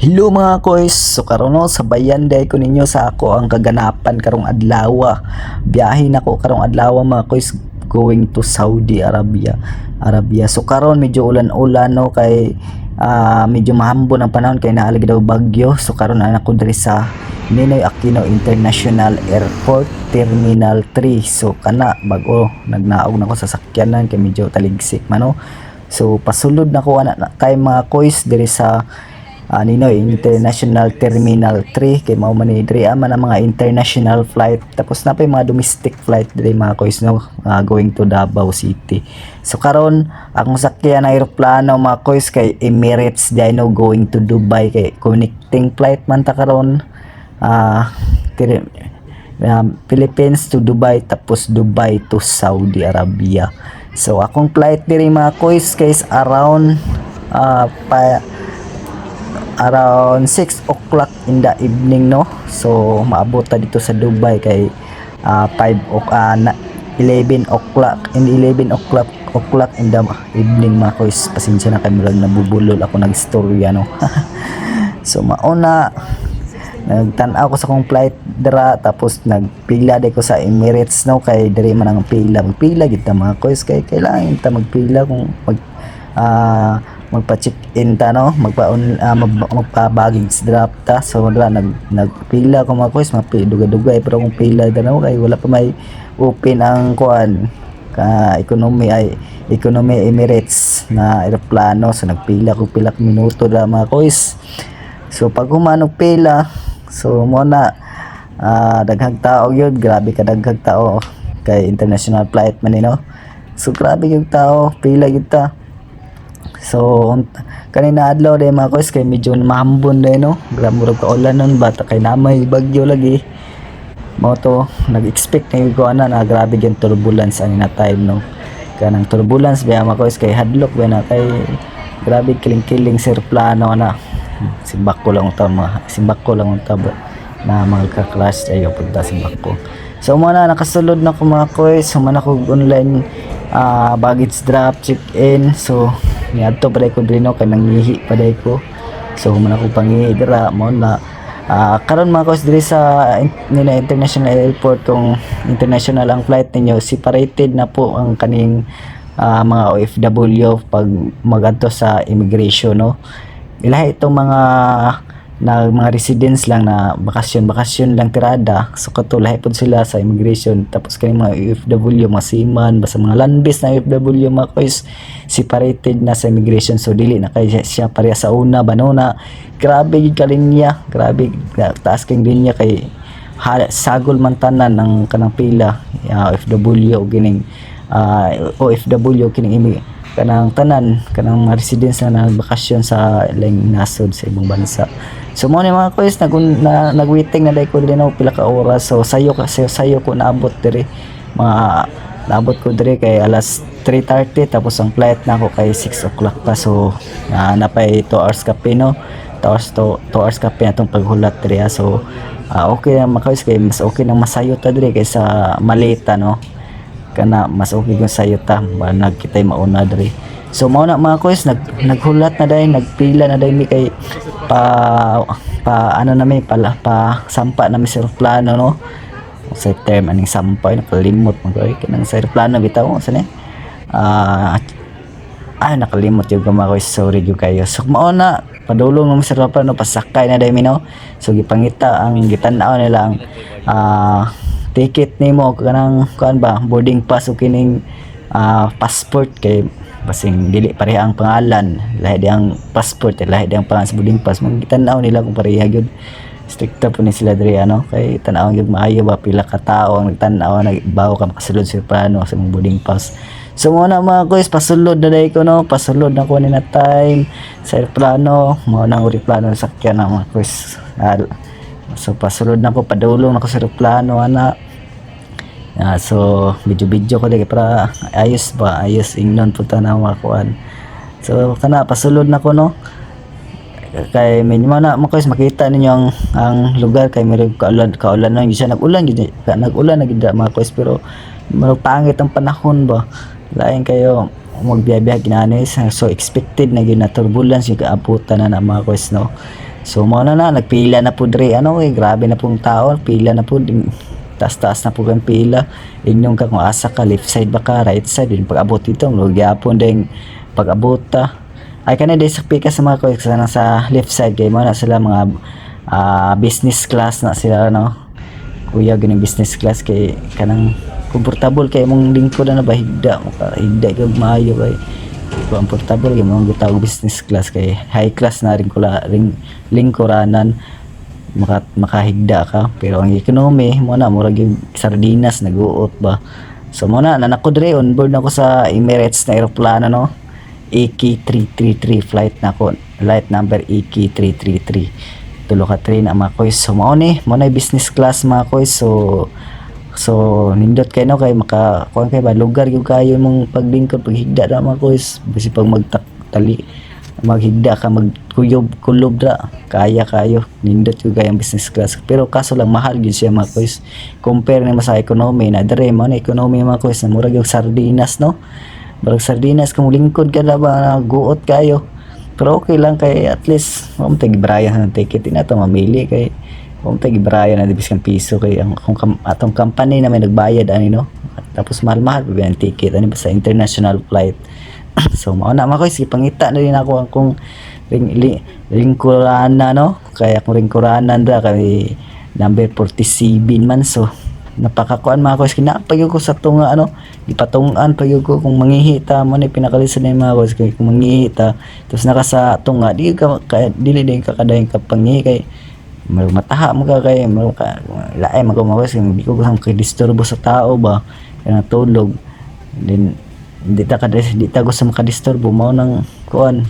Hello mga koys, so karon no sabayan day ko ninyo sa ako ang kaganapan karong adlaw. Biyahe na ko karong adlaw mga koys going to Saudi Arabia. Arabia. So karon medyo ulan-ulan no kay ah, medyo mahambon ang panahon kay naalig daw bagyo. So karon na ako diri sa Ninoy Aquino International Airport Terminal 3. So kana bago nagnaog na ko sa sakyanan kay medyo taligsik man no. So pasulod na ko ana na kay mga koys diri sa uh, Ninoy International Terminal 3 kay mao man ni diri man ang mga international flight. Tapos na pa yung mga domestic flight diri mga kois no? Uh, going to Davao City. So karon akong sakyan na eroplano mga kois kay Emirates di no going to Dubai. Kay connecting flight man ta karon. Ah um, Philippines to Dubai tapos Dubai to Saudi Arabia. So akong flight diri mga kois kay around ah, pa around 6 o'clock in the evening no? So maabot ta dito sa Dubai kay ah, 5 o ah, na, 11 o'clock in 11 o'clock o'clock in the evening mga kois pasensya na kay murag nabubulol ako nagstorya no? So mauna nagtan-aw ko sa kong flight dira tapos nagpila day ko sa Emirates no? Kay diri man ang pila. Magpila gid ta mga kois kay kailangan ta magpila kung mag ah magpa-check in ta no? Magpa on uh, magpa-baggage drop ta. So wala nag nagpila ko mga kois mapiduga-duga pero kung pila da no? Kay wala pa may open ang kuan ka economy ay economy Emirates na eroplano. So nagpila ko pila ka minuto da mga kois so pag humanog pila so mo na ah, daghang tao yun. Grabe ka daghang tao. Kay international flight man ni no? So grabe yung tao. Pila yun ta So, kanina adlaw day mga kois kay medyo mahambon day no. Grabe ka ulan nun bata kay namay bagyo lagi. Mao to nag-expect na yung kuana na grabe yung turbulence ani na time no. Kanang turbulence ba mga kois kay hadlok ba na kay grabe kiling-kiling sir plano na. Simbak ko lang unta mga simbak ko lang ba na mga ka-clash ayo punta simbak ko. So mo na nakasulod na ko mga kois, humana ko online ah, baggage drop check-in. So niadto pa ko diri no kay nangihi pa day ko. So humana ko pangihi dira mo na ah, karon mga kois diri sa in- international airport kung international ang flight ninyo separated na po ang kaning ah, mga OFW pag magadto sa immigration no ilahi itong mga na mga residents lang na bakasyon bakasyon lang tirada. So katulahi pod sila sa immigration. Tapos kani mga OFW mga seaman basta mga land based na OFW mga kois separated na sa immigration. So dili na kay siya, pareha sa una banona grabe gid ka linya. Grabe taas kang linya kay ha, sagol man tanan ng kanang pila uh, OFW o gining ah, OFW kining imi kanang tanan kanang residents na nagbakasyon sa laing nasod sa ibang bansa so mo ni mga kois nag na, nagwaiting na dai ko dili no pila ka oras. So sayo ka sayo, ko naabot diri. Mga naabot ko diri kay alas 3.30 tapos ang flight na ako kay 6 o'clock pa. So na napay 2 hours kape no? 2 hours to 2 hours kape na itong paghulat diri ha. so ah, okay na makawis kay mas okay na masayo ta diri kaysa malita no? Kana mas okay kung sayo ta ba nagkitay mauna diri. So mao na mga kois nag naghulat na dai nagpila na dai mi kay pa pa ano na mi pala pa sampa na sa plano no? Sa term aning sampay nakalimot mo koy kanang sa plano bitaw sa ni ah ay nakalimot yung kois sorry yung kayo. So mao na padulong mo sa plano pasakay na dai no? So gipangita ang gitan-aw nila ang ah ticket nimo kanang kuan ba boarding pass o kining ah, passport kay basing dili pareha ang pangalan lahi di ang passport eh, lahi di ang pangalan sa boarding pass. Mong tanaw nila kung pareha gyud. Stricta po ni sila diri ano? Kay tanaw gyud maayo ba pila ka tawo ang nagtanaw nagbaw ka makasulod sa plano sa boarding pass. So mo na mga guys, pasulod na dahil ko no, pasulod na ko ni na time sa aeroplano, mo na uri plano sa sakyan na mga guys. So pasulod na ko, padulong na ko sa aeroplano, ana. Ah, so video-video ko dahil para ayos ba, ayos ingnon punta na mga kuan. So kana pasulod na ko no. Kay mo na guys makita ninyo ang, ang lugar. Kay meron kaulan kaulan na. Siya nag-ulan gid nag-ulan na gid mga guys pero marag pangit ang panahon ba? Lain kayo magbiyabiyag ginani so expected na gyud na turbulence yung kaabutan na na mga kois no? So mo na na nagpila na po dre. Ano eh grabe na pong tao. Pila na po taas-taas na po kang pila. Inyong ka kung asa ka left side ba ka right side? Din pag abot ito magyapon din pag abot ta ay kana din sa pika sa mga kois na sa left side kay mo na sila mga ah, business class na sila no kuya ganing business class kay kanang komportable kay mong lingkod na ba? Higda mo ka higda kay maayo kay komportable kay mong gitawag business class kay high class na rin kula ring lingkuranan maka, makahigda ka. Pero ang economy mo na murag yung sardinas naguot ba? So mo na nanako dire on board ako sa Emirates na eroplano no? EK333 flight na ko flight number E EK333 tulo ka train ang mga koys. So mao ni mo na business class mga koys. So so nindot kayo no? Kay maka kuan kay ba? Lugar yung kayo mong paglingkod paghigda na mga koys. Basi pag magtali maghigda ka magkuyob kulob ra. Kaya kayo. Nindot yung kayang business class. Pero kaso lang mahal yun siya mga koys compare naman sa economy na dere mo na economy mga koys na murag yung sardinas no? Murag sardinas kung lingkod ka na ba guot kayo. Pero okay lang kay at least um tag Brian ng ticket. Na to mamili kay um tag Brian na dibis kang piso kay ang kung atong company na may nagbayad ani no? Tapos mahal-mahal pa ticket. Ani ba sa international flight so mao na makoy sige pangita na rin ako ang kung ring li, ringkurana no? Kaya kung ringkuranan ra kay number 47 man so napakakuan mga kois kinapagyo ko sa tunga ano? Ipatungan pagyo ko kung mangihi ta mo ni pinakalisan ni mga kay kung mangihi ta tapos naka sa tunga di ka kaya dili din ka kadayon ka pangihi kay mataha mo ka kay mar- ka laay mga mga kois di ko gustong kay disturbo sa tao ba kaya natulog. Then hindi ta kada di ta gusto makadisturbo. Mo nang kuan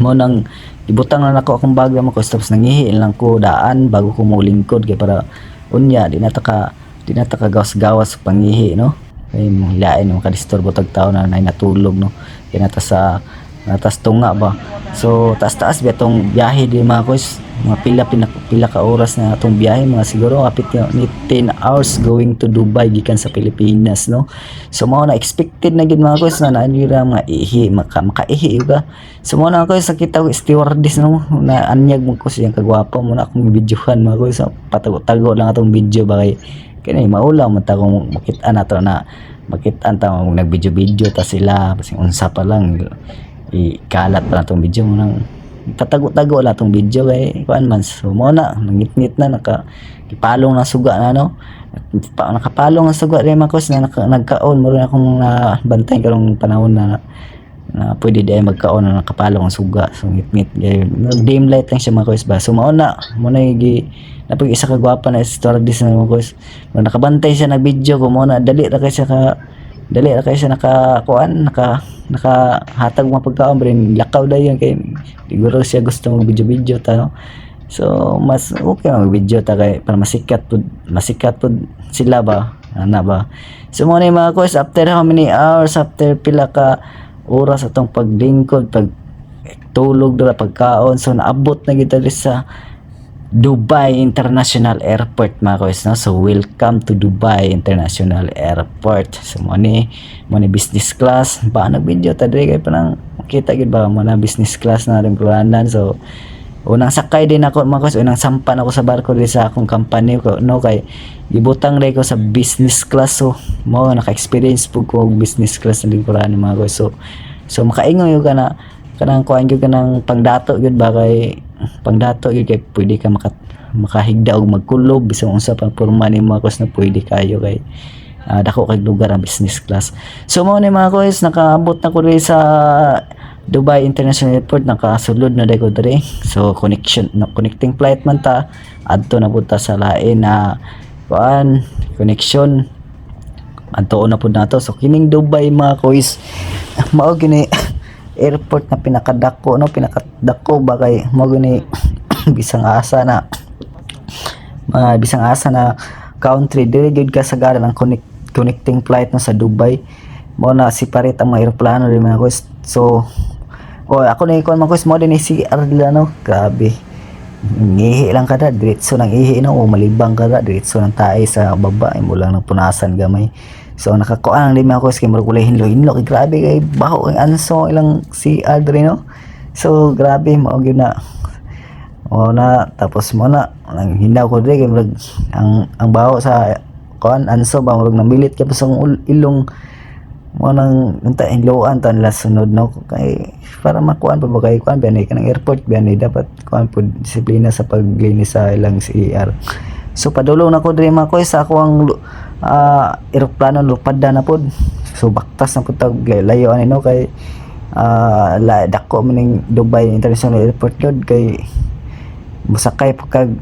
mo nang ibutang na nako akong bag mo ko tapos nangihi lang ko daan bago ko mulingkod kay para unya di na ta ka di na ta ka gawas-gawas pangihi no? Kay mo hilain mo kadisturbo tag tao na nay natulog no? Kay nata sa natas tunga ba? So taas-taas biya tong biyahe di mga kois mga pila pila, pila ka oras na atong biyahe mga siguro kapit ni 10 hours going to Dubai gikan sa Pilipinas no? So mao na expected na gid mga kois na naanira mga ihi maka makaihi ba so mao na ako sa kita stewardess no? Na anyag mo ko siyang kagwapo mo na akong videohan mga so, patago-tago lang atong video ba kay kani maulaw man ta kung makita na to na makita ta mo nag-video-video ta sila basing unsa pa lang ikalat pa na tong video mo nang patago-tago la tong video kay kuan man. So mo na nangit-ngit na naka ipalong na suga na no? Pa, nakapalong ang suga rin makos na naka, nagkaon. Mo rin akong na bantay karong panahon na na pwede di ay magkaon na nakapalong ang suga. So ngit-ngit. Gayon dim light lang siya makos ba? So mao na. Mo na gi napag isa ka gwapa na stewardess na makos nakabantay siya nag video ko. Mo na dali ra kay siya ka dali ra kay siya naka kuan naka nakahatag mga pagkaon rin lakaw dayon kay siguro siya gusto mag video video ta no? So mas okay mag video ta kay para masikat pud masikat pud sila ba? Ana ba? So mo yung mga course after how many hours after pila ka oras atong paglingkod pag tulog dira pagkaon so naabot na kita sa Dubai International Airport mga kois no? So welcome to Dubai International Airport. So mo ni mo ni business class. Ba nag video ta dire kay parang makita gid ba? Mo na business class na rin kulanan. So unang sakay din ako mga kois unang sampan ako sa barko diri sa akong company ko no? Kay gibutang rin ko sa business class. So mo naka-experience pug ko business class na lingkuranan mga kois so so makaingon yung ka na kanang kuan gyud kanang pangdato gyud ba? Kay pangdato gyud kay pwede ka maka, makahigda og magkulob. Bisan unsa pang porma ni mga kos na pwede kayo kay ah, dako kay lugar ang business class. So mo ni mga kos nakaabot na ko rin sa Dubai International Airport. Nakasulod na dako diri. So connection no, connecting flight man ta. Adto na punta sa lain na kuan connection. Adto na pud nato so kining Dubai mga kois mao gini airport na pinakadako no? Pinakadako ba kay mo gani bisang asa na mga bisang asa na country. Dili gyud kasagaran ang connect, connecting flight no sa Dubai. Mo na separate ang mga eroplano rin mga so o ako na ikuan mga guys. Mo din si Ardila no? Grabe ngihi lang kada diretso nang ihi no? O malibang kada diretso nang tae sa baba. Mo lang nang punasan gamay. So nakakuan din ako. Kay murag ulay hinlo hinlo kay grabe kay baho ang anso ilang si Aldrin no. So grabe mao gyud na. O na tapos mo na. Nang hinaw ko diri kay ang ang baho sa kuan anso ba? Murag namilit kay pasang ilong mo nang unta hinloan tan la sunod no kay para makuan pa ba kay kuan biyan kanang airport biyan dapat kuan pud disiplina sa paglinis sa ilang CR. So padulong na ko diri mga koy sa ako ang ah, eroplano lupad na pod. So baktas na pud tag layo ani no kay ah la dako man ning Dubai International Airport gyud kay musakay po kag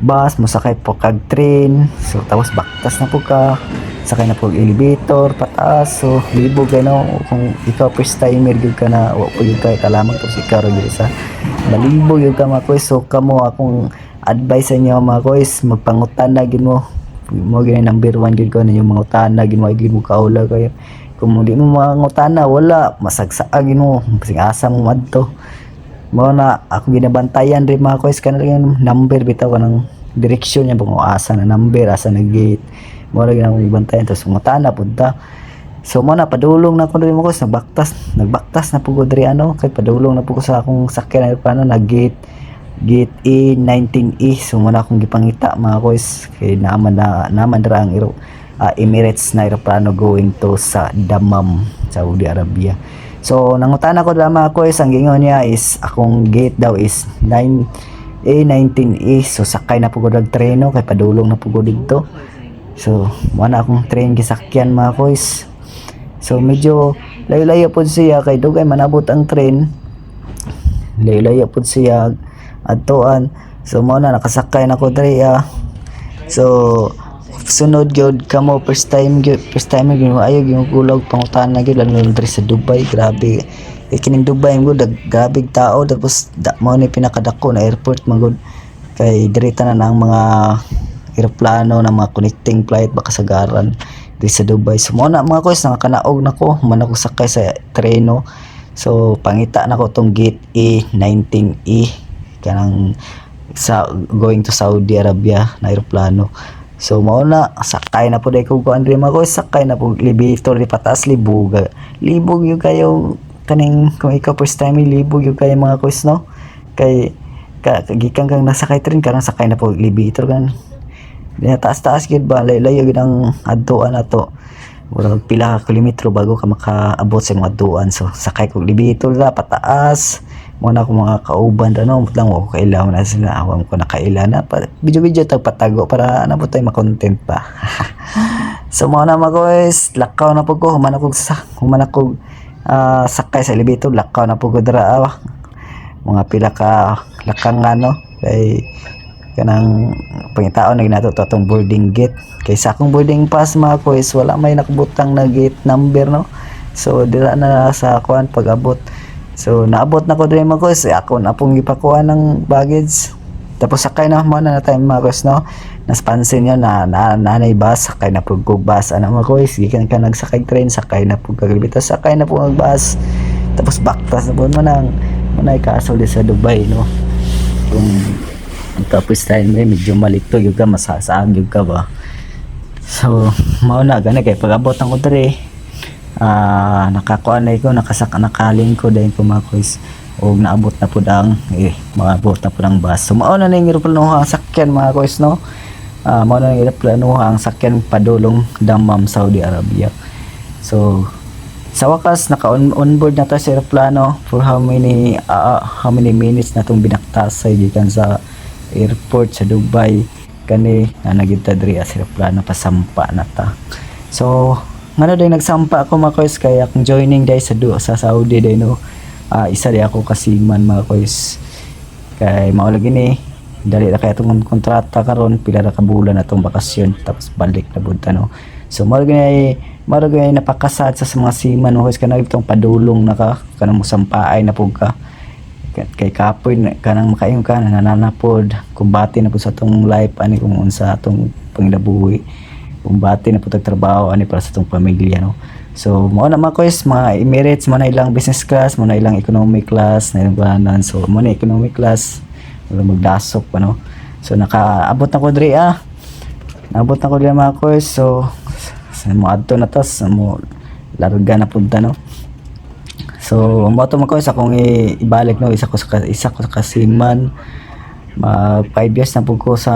bus, musakay po kag train. So tapos baktas na po ka sakay na po elevator pataas so libo kay no kung ikaw first timer gyud ka na wa po gyud kay kalamang tapos ikaw ra gyud sa nalibo gyud ka mga koy so kamo akong advice sa inyo mga koys magpangutan na gyud mo. Mo gyud number one gyud ko na yung mga utana gyud mo gyud mo kaula kayo kung hindi mo mga utana wala masagsaa gyud mo sing asa mo madto mo na ako ginabantayan rin mga koys kanang number bitaw kanang direksyon niya kung asa na number asa na gate mo ra ginang bantayan tapos utana punta So mo na padulong na ko diri mo ko sa baktas, nagbaktas na pugod diri ano kay padulong na pugod sa akong sakyan na paano nag gate gate E 19E so mo na akong gipangita mga kois kay naman na naman dira ang iro, ah, Emirates na eroplano going to sa Dammam Saudi Arabia. So nangutana ko dala mga kois ang gingon niya is akong gate daw is 9 A19E so sakay na pugod og treno kay padulong na pugod dito. So, na akong train gisakyan mga kois. So medyo layo-layo pod siya kay dugay manabot ang train. Layo-layo pod siya adtuan. So mo na nakasakay na ko diri ah. So sunod gyud kamo first time gyud first time gyud ayo gyud gulog pangutan na gyud lalo diri sa Dubai grabe eh, kining Dubai mo dag grabe tao tapos da, mo ni pinakadako na airport magud kay diri tanan ang mga eroplano na mga connecting flight baka sagaran di sa Dubai. So mo na mga kois nakakanaog na ko man ako sakay sa treno. So pangita na ko tong gate E 19E kanang sa going to Saudi Arabia na eroplano. So mao na sakay na po dai ko kuan diri mga kois sakay na po elevator di pataas libog. Libog yung kayo kaning kung ikaw first time libog yung kayo mga kois no. Kay ka gikan kang nasakay train karang sakay na po elevator kan Diya taas-taas gid ba layo gid ang adtuan ato. Murag pila ka kilometro bago ka makaabot sa mga adtuan. So sakay kog libito na pataas. Mo na ko mga kauban ra no, lang ko kailangan na sila awam ko na pa video-video tag patago para ano po tayo makontent pa. so mo na mga guys, lakaw na po ko, human ako sa human ako ah, sakay sa elevator, lakaw na po ko dira ah. mga pila ka lakang ano kay kanang pangitao na ginato to boarding gate. Kaysa akong boarding pass mga kois wala may nakabutang na gate number no? So dira na sa kuan pag-abot. So naabot na ko diri mga eh, ako na pong gipakuha ng baggage. Tapos sakay na mo na na time mga kois no? Naspansin niya na, na nanay bus sakay na pug bus. Ano mga kois gikan ka nagsakay train sakay na pug kaglibita sakay na pug bus tapos backpass na po mo nang manay kaso sa Dubai no? Kung tapos tayo may medyo malito yung ka masasaag yung ka ba? So mao na gani kay pag-abot ang ko diri ah nakakuan na ko nakasak nakaling ko dahil ko mga kois o naabot na po ang eh maabot na po ang bus. So mao na ning eroplano ang sakyan mga kois no? Ah mao na ning eroplano ang sakyan padulong Dammam Saudi Arabia. So sa wakas naka on, on na ta sa eroplano for how many ah, how many minutes na tong binaktasay gikan sa airport sa Dubai. Kani na nagita diri sa eroplano pasampa na ta. So ngano day nagsampa ako mga kois kay akong joining day sa du sa Saudi day no? Ah, isa day ako kasiman mga kois kay maulag ini dali na kaya itong kontrata karon pila ra ka bulan na itong bakasyon tapos balik na bunta no? So mao gani mao gani napakasad sa mga siman no kois kanang itong padulong na ka kanang musampaay na pug ka Kay- kapoy na kanang makaayong ka nananapod kumbati na po sa atong life ani kung unsa atong panginabuhi kumbati na po tag trabaho ani para sa atong pamilya no so mo na mga kois mga Emirates mo na ilang business class mo na ilang economic class na ilang bahanan so mo na economic class wala magdasok pa no so nakaabot na ko diri ah naabot na ko diri mga kois so sa mo adto na tas mo larga na punta no so mo to ko sa kung ibalik no? Isa ko sa isa ko sa kasiman. Mag 5 years na po ko sa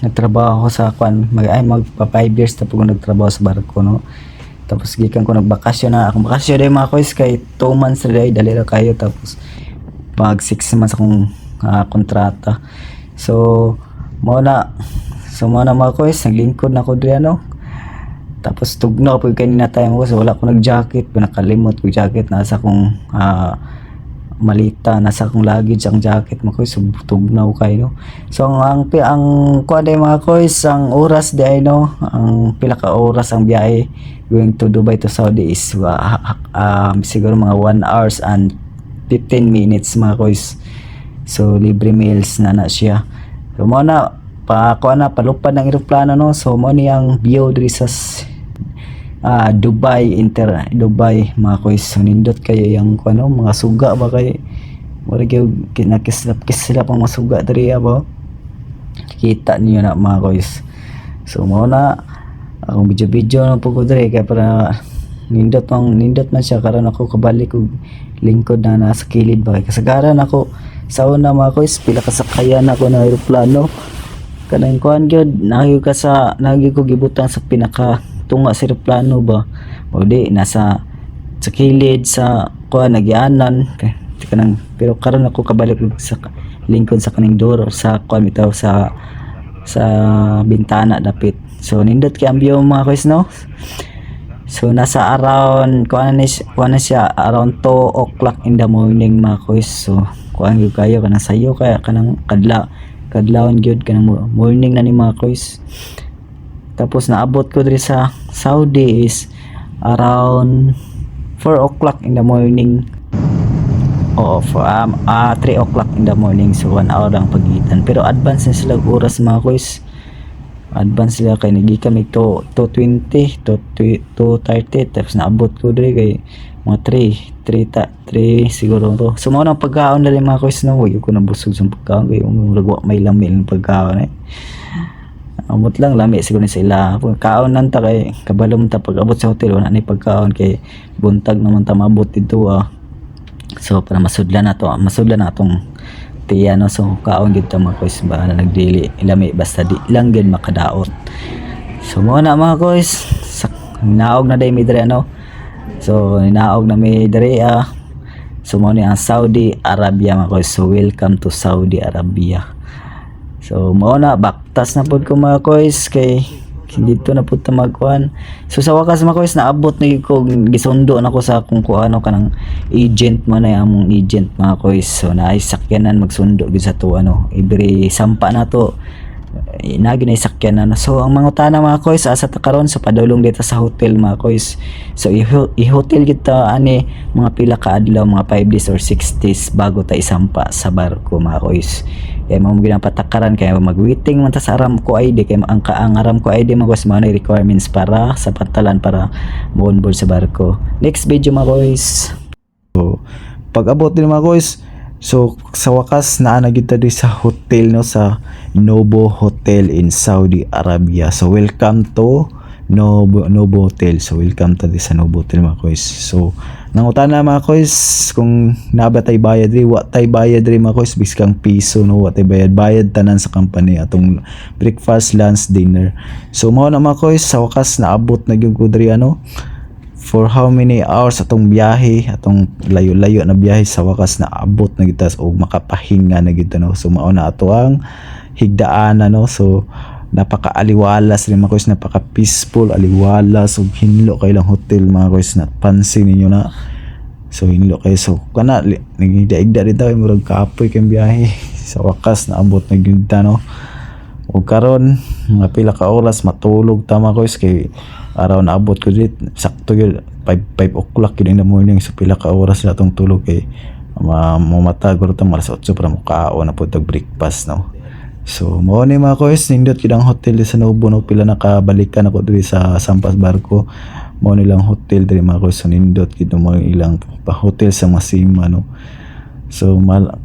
nagtrabaho sa kwan. Mag ay magpa 5 years na po ko nagtrabaho sa barko no? Tapos gikan ko nagbakasyon na. Akong bakasyon day mga kois kay 2 months na day dali ra kayo. Tapos mag 6 months akong ah, kontrata. So mo na so mo na mga kois naglingkod na ko diri ano tapos tugnaw po kanina tayo mo so wala ko nag jacket pinakalimot ko jacket. Nasa kong ah, malita. Nasa akong luggage ang jacket mo koy. So tugnaw kayo no? So ang ang, ang day mga koy ang oras day no? Ang pila ka oras ang biyahe going to Dubai to Saudi is uh, um, siguro mga 1 hours and 15 minutes mga koys. So libre meals na na siya. So mo na pa kuan na palupad ng eroplano no? So mo ni ang view diri sa ah, Dubai Inter Dubai mga koys so nindot kayo yung ano mga suga ba kay wala kayo kinakislap kislap ang mga suga diri ba? Kita niyo na mga koys so mo na akong video video na po ko diri kay para nindot ang nindot man siya karon ako kabalik og lingkod na nasa kilid ba kay kasagaran ako sa una mga koys pila kasakayan ako ng eroplano kanang kuan gyud nagyud ka sa nagyud ko gibutang sa pinaka tunga sa eroplano ba? O di nasa sa kilid sa kuan nagyanan kay kanang pero karon ako kabalik sa lingkod sa kaning door sa kuan bitaw sa sa bintana dapit. So nindot kay ang view mga guys no? So nasa around kuan na kuan na siya around 2 o'clock in the morning mga kois. So kuan gyud kayo kanang sayo kaya kanang kadla kadlawon gyud kanang mo- morning na ni mga kois. Tapos naabot ko diri sa Saudi is around 4 o'clock in the morning. Oo, for, um, ah, 3 o'clock in the morning. So 1 hour ang pagitan. Pero advance na sila oras mga kois advance sila kay nagi kami to 220 to 230 tapos naabot ko diri kay mga 3 3 ta 3 siguro to. So mo nang pagkaon na rin mga kois no huwag ko nabusog sa pagkaon kay um, lagwa may lami ng pagkaon eh. Amot lang lami siguro ni sila kaon nan ta kay kabalom ta pag abot sa hotel wala ni pagkaon kay buntag naman ta maabot dito ah. So para masudlan na to masudlan na atong tiya no? So kaon gid ta mga kois ba na nagdili ilami basta di lang gid makadaot. So mo na mga kois sa naog na day mi diri ano so ninaog na mi diri ah. So mo ni ang Saudi Arabia mga kois so welcome to Saudi Arabia. So mo na baktas na pud ko mga kois kay dito na pud ta magkuhan so sa wakas mga kois naabot ni ko gisundo na ko sa kung kuano kanang agent man na among agent mga kois so naay sakyanan magsundo sa to ano every sampa na to inagi na sakyanan na so ang mga utana mga kois asa ta karon so padulong dito sa hotel mga kois so i-hotel kita ani mga pila ka adlaw mga 5 days or 6 days bago ta isampa sa barko mga kois kaya mo ginapatakaran kaya mag-waiting man ta sa aram ko ID kaya ang ka- ang aram ko ID mga kois mga na requirements para sa pantalan para mo sa barko. Next video mga kois So, pag abot din mga guys, so sa wakas naa na di sa hotel no sa Nobo Hotel in Saudi Arabia. So welcome to Nobo Nobo Hotel. So welcome di sa Nobo Hotel mga guys. So nangutan na mga guys kung naba tay bayad ri wa tay bayad ri mga guys biskang piso no wa tay bayad bayad tanan sa company atong breakfast lunch dinner so mao na mga guys sa wakas naabot na gyud ko ano for how many hours atong biyahe atong layo-layo na biyahe sa wakas na abot na kita o makapahinga na kita no? So mao na ato ang higdaan no? So napaka-aliwalas rin mga kois napaka peaceful aliwalas ug hinlo kay lang hotel mga kois na pansin ninyo na. So hinlo kay so kana nagigda-igda rin tayo murag kaapoy kay biyahe. Sa wakas na abot na gyud no? Ug karon mga pila ka oras matulog tama ko is kay araw na abot ko dit sakto gyud 5 5 o'clock in the morning. So pila ka oras na tong tulog kay ma mamata guro ta malas 8 para mo kaon na pud breakfast no? So mo ni mga kois nindot kid ang hotel sa Nobo no? Pila nakabalikan ako diri sa Sampas Barco mo nilang hotel diri mga kois so nindot kid mo ilang pa hotel sa Masima no? So mal